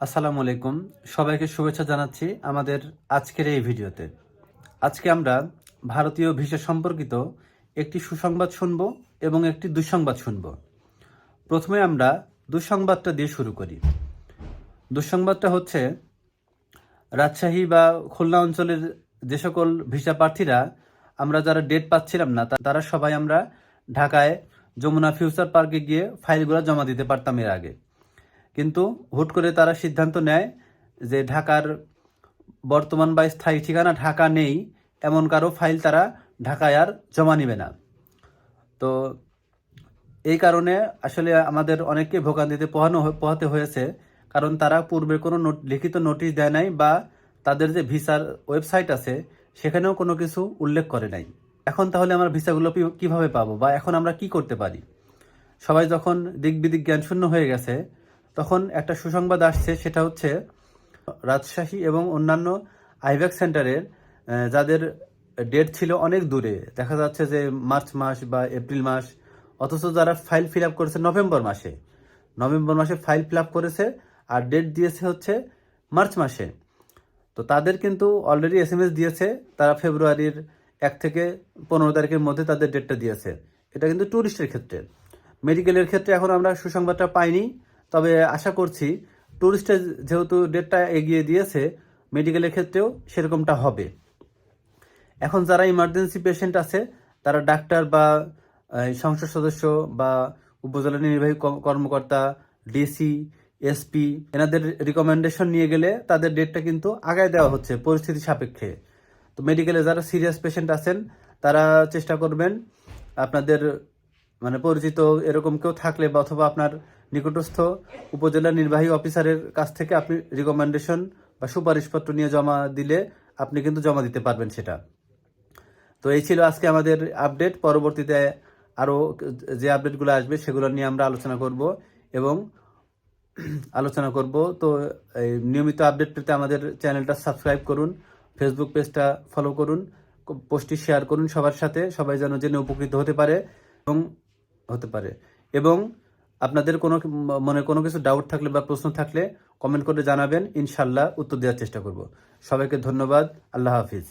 আসসালামু আলাইকুম। সবাইকে শুভেচ্ছা জানাচ্ছি আমাদের আজকের এই ভিডিওতে। আজকে আমরা ভারতীয় ভিসা সম্পর্কিত একটি সুসংবাদ শুনব এবং একটি দুঃসংবাদ শুনব। প্রথমে আমরা দুঃসংবাদটা দিয়ে শুরু করি। দুঃসংবাদটা হচ্ছে, রাজশাহী বা খুলনা অঞ্চলের যে সকল ভিসা প্রার্থীরা, আমরা যারা ডেট পাচ্ছিলাম না তারা সবাই আমরা ঢাকায় যমুনা ফিউচার পার্কে গিয়ে ফাইলগুলো জমা দিতে পারতাম এর আগে। কিন্তু হুট করে তারা সিদ্ধান্ত নেয় যে ঢাকার বর্তমান বা স্থায়ী ঠিকানা ঢাকা নেই, এমন কারও ফাইল তারা ঢাকায় আর জমা নিবে না। তো এই কারণে আসলে আমাদের অনেককে ভোগান্তিতে পোহানো পোহাতে হয়েছে, কারণ তারা পূর্বে কোনো লিখিত নোটিশ দেয় নাই বা তাদের যে ভিসার ওয়েবসাইট আছে, সেখানেও কোনো কিছু উল্লেখ করে নাই। এখন তাহলে আমরা ভিসাগুলো কীভাবে পাবো বা এখন আমরা কি করতে পারি? সবাই যখন দিক বিদিক জ্ঞান শূন্য হয়ে গেছে তখন একটা সুসংবাদ আসছে, সেটা হচ্ছে রাজশাহী এবং অন্যান্য আইভ্যাক সেন্টারের যাদের ডেট ছিল অনেক দূরে। দেখা যাচ্ছে যে মার্চ মাস বা এপ্রিল মাস, অথচ যারা ফাইল ফিল আপ করেছে নভেম্বর মাসে। নভেম্বর মাসে ফাইল ফিল আপ করেছে আর ডেট দিয়েছে হচ্ছে মার্চ মাসে। তো তাদের কিন্তু অলরেডি এস এম দিয়েছে, তারা ফেব্রুয়ারির এক থেকে পনেরো তারিখের মধ্যে তাদের ডেটটা দিয়েছে। এটা কিন্তু ট্যুরিস্টের ক্ষেত্রে। মেডিকেলের ক্ষেত্রে এখন আমরা সুসংবাদটা পাইনি। তবে আশা করছি ট্যুরিস্টের যেহেতু ডেটটা এগিয়ে দিয়েছে মেডিকেলের ক্ষেত্রেও সেরকমটা হবে। এখন যারা ইমার্জেন্সি পেশেন্ট আছে, তারা ডাক্তার বা সংসদ সদস্য বা উপজেলা নির্বাহী কর্মকর্তা ডিসি এসপি এনাদের রিকমেন্ডেশন নিয়ে গেলে তাদের ডেটটা কিন্তু আগায় দেওয়া হচ্ছে পরিস্থিতি সাপেক্ষে। তো মেডিকেলে যারা সিরিয়াস পেশেন্ট আছেন, তারা চেষ্টা করবেন আপনাদের মানে পরিচিত এরকম কেউ থাকলে বা অথবা আপনার নিকটস্থ উপজেলা নির্বাহী অফিসারের কাছ থেকে আপনি রিকমেন্ডেশন বা সুপারিশপত্র নিয়ে জমা দিলে আপনি কিন্তু জমা দিতে পারবেন সেটা। তো এই ছিল আজকে আমাদের আপডেট পরবর্তীতে আরও যে আপডেটগুলো আসবে সেগুলো নিয়ে আমরা আলোচনা করব এবং আলোচনা করব। তো এই নিয়মিত আপডেট পেতে আমাদের চ্যানেলটা সাবস্ক্রাইব করুন ফেসবুক পেজটা ফলো করুন পোস্টটি শেয়ার করুন সবার সাথে, সবাই যেন জেনে উপকৃত হতে পারে এবং হতে পারে। এবং আপনাদের কোনো মনে কোনো কিছু ডাউট থাকলে বা প্রশ্ন থাকলে কমেন্ট করে জানাবেন। ইনশাল্লাহ উত্তর দেওয়ার চেষ্টা করব। সবাইকে ধন্যবাদ। আল্লাহ হাফিজ।